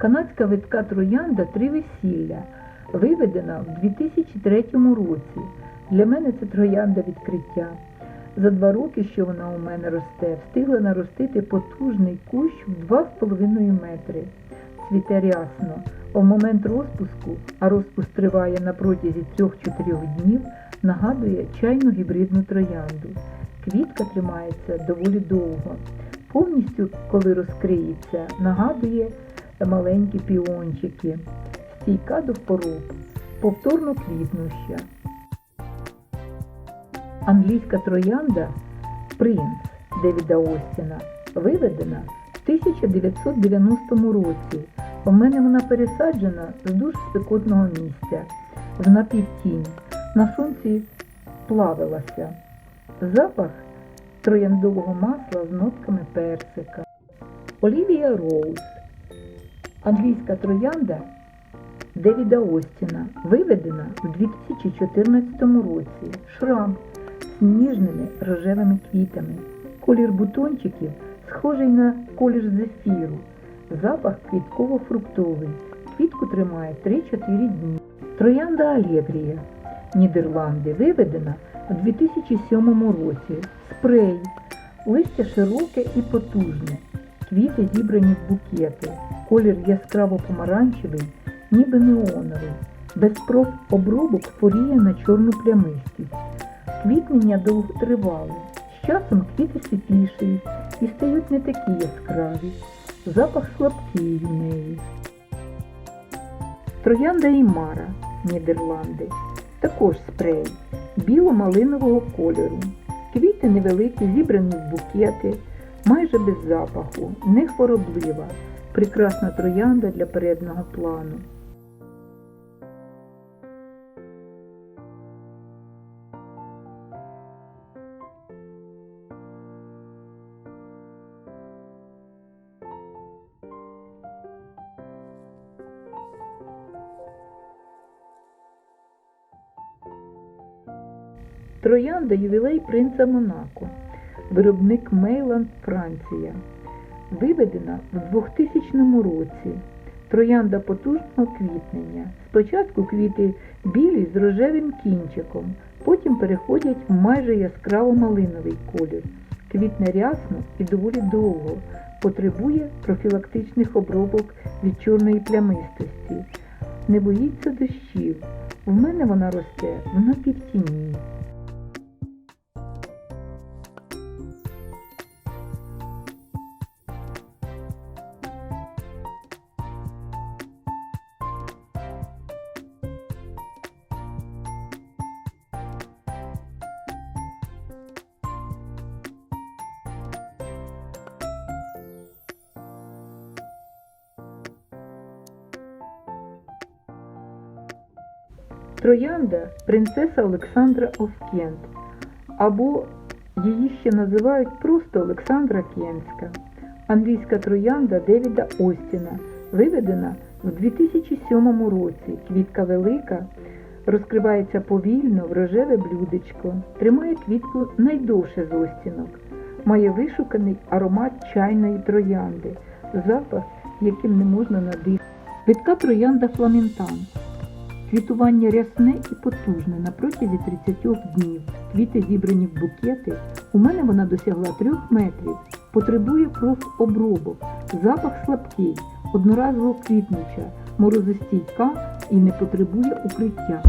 Канадська витка троянда три весілля, виведена в 2003 році. Для мене це троянда відкриття. За два роки, що вона у мене росте, встигла наростити потужний кущ в 2,5 метри. Цвіте рясно. У момент розпуску, а розпуск триває на протязі 3-4 днів, нагадує чайну гібридну троянду. Квітка тримається доволі довго. Повністю, коли розкриється, нагадує маленькі піончики, стійка до хвороб, повторно квітнуща. Англійська троянда Принц Девіда Остіна виведена в 1990 році. У мене вона пересаджена з дуже спекотного місця, в напівтінь. На сонці плавилася. Запах трояндового масла з нотками персика. Олівія Роуз. Англійська троянда Девіда Остіна виведена в 2014 році. Шрам з ніжними рожевими квітами. Колір бутончиків схожий на колір зефіру. Запах квітково-фруктовий. Квітку тримає 3-4 дні. Троянда Алегрія. Нідерланди виведена у 2007 році. Спрей. Листя широке і потужне. Квіти зібрані в букети. Колір яскраво помаранчевий, ніби неоновий. Без проб обробок хворіє на чорну плямистість. Квітнення довготривале. З часом квіти світлішають і стають не такі яскраві. Запах слабкий в неї. Троянда Імара, Нідерланди. Також спрей біло-малинового кольору. Квіти невеликі, зібрані в букети, майже без запаху, не хвороблива. Прекрасна троянда для переднього плану. Троянда ювілей принца Монако, виробник Мейланд, Франція. Виведена в 2000 році. Троянда потужного квітнення. Спочатку квіти білі з рожевим кінчиком, потім переходять в майже яскраво малиновий колір. Квітне рясно і доволі довго. Потребує профілактичних обробок від чорної плямистості. Не боїться дощів. У мене вона росте в напівтіні. Троянда принцеса Олександра Овкент, або її ще називають просто Олександра Кенська. Англійська троянда Девіда Остіна, виведена в 2007 році. Квітка велика, розкривається повільно в рожеве блюдечко, тримає квітку найдовше з остінок, має вишуканий аромат чайної троянди, запах, яким не можна надихати. Квітка троянда фламентан. Квітування рясне і потужне на протязі 30 днів. Квіти зібрані в букети. У мене вона досягла 3 метрів. Потребує профобробок. Запах слабкий, одноразово квітнича, морозостійка і не потребує укриття.